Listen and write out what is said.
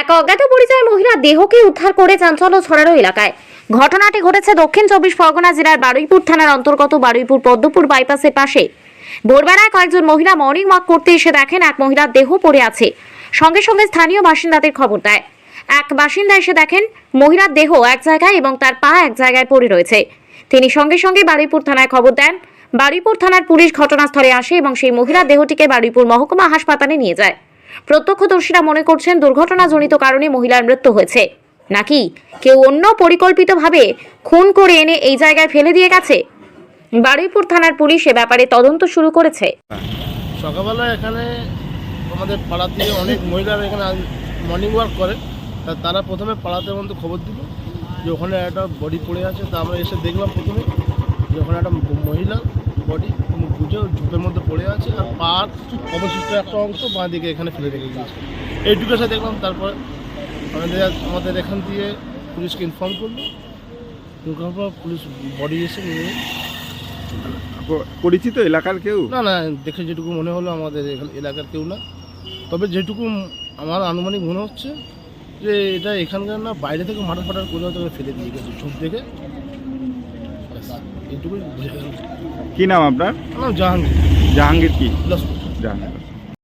এক অজ্ঞাত পরিচয় মহিলা দেহকে উদ্ধার করে চাঞ্চল্য ছড়ানো এলাকায়। ঘটনাটি ঘটেছে দক্ষিণ চব্বিশ পরগনা জেলার বারুইপুর থানার অন্তর্গত বারুইপুর পদ্মপুর বাইপাসের পাশে। ভোরবেলায় কয়েকজন মহিলা মর্নিং ওয়াক করতে এসে দেখেন এক মহিলার দেহ পড়ে আছে। সঙ্গে সঙ্গে স্থানীয় বাসিন্দাদের খবর দেয়। এক বাসিন্দা এসে দেখেন, মহিলার দেহ এক জায়গায় এবং তার পা এক জায়গায় পড়ে রয়েছে। তিনি সঙ্গে সঙ্গে বারুইপুর থানায় খবর দেন, বারুইপুর থানার পুলিশ ঘটনাস্থলে আসে এবং সেই মহিলার দেহটিকে বারুইপুর মহকুমা হাসপাতালে নিয়ে যায়। প্রত্যক্ষদর্শীরা মনে করছেন দুর্ঘটনাজনিত কারণে মহিলার মৃত্যু হয়েছে। নাকি কেউ অন্য পরিকল্পিতভাবে খুন করে এনে এই জায়গায় ফেলে দিয়ে গেছে? বারুইপুর থানার পুলিশ এ ব্যাপারে তদন্ত শুরু করেছে। সকালবেলা এখানে আমাদের পাড়া থেকে অনেক মহিলারা এখানে মর্নিং ওয়াক করে। তা তারা প্রথমে পাড়াতে মধ্যে খবর দিল যে ওখানে একটা বডি পড়ে আছে। তা আমরা এসে দেখলাম প্রথমে যে ওখানে একটা মহিলা বডি বুঝে ঝুপের মধ্যে পড়ে আছে আর পার অবশিষ্ট একটা অংশ বাঁ দিকে এখানে ফেলে রেখে দিয়েছে। এইটুকু এসে দেখলাম তারপর আমাদের আমাদের এখান দিয়ে পুলিশকে ইনফর্ম করল। ইনফর্ম পুলিশ বডি এসে নিয়ে পরিচিত এলাকার কেউ? না না দেখে যেটুকু মনে হলো আমাদের এখান- এলাকার কেউ না। তবে যেটুকু আমার আনুমানিক মনে হচ্ছে যে এটা এখানকার না বাইরে থেকে মাটার ফাটার করে হয়তো ফেলে দিয়ে গেছে ঝোপ দেখে। কি নাম আপনার আমার নাম জাহাঙ্গীর জাহাঙ্গীর কি বিলাসপুর জাহাঙ্গীর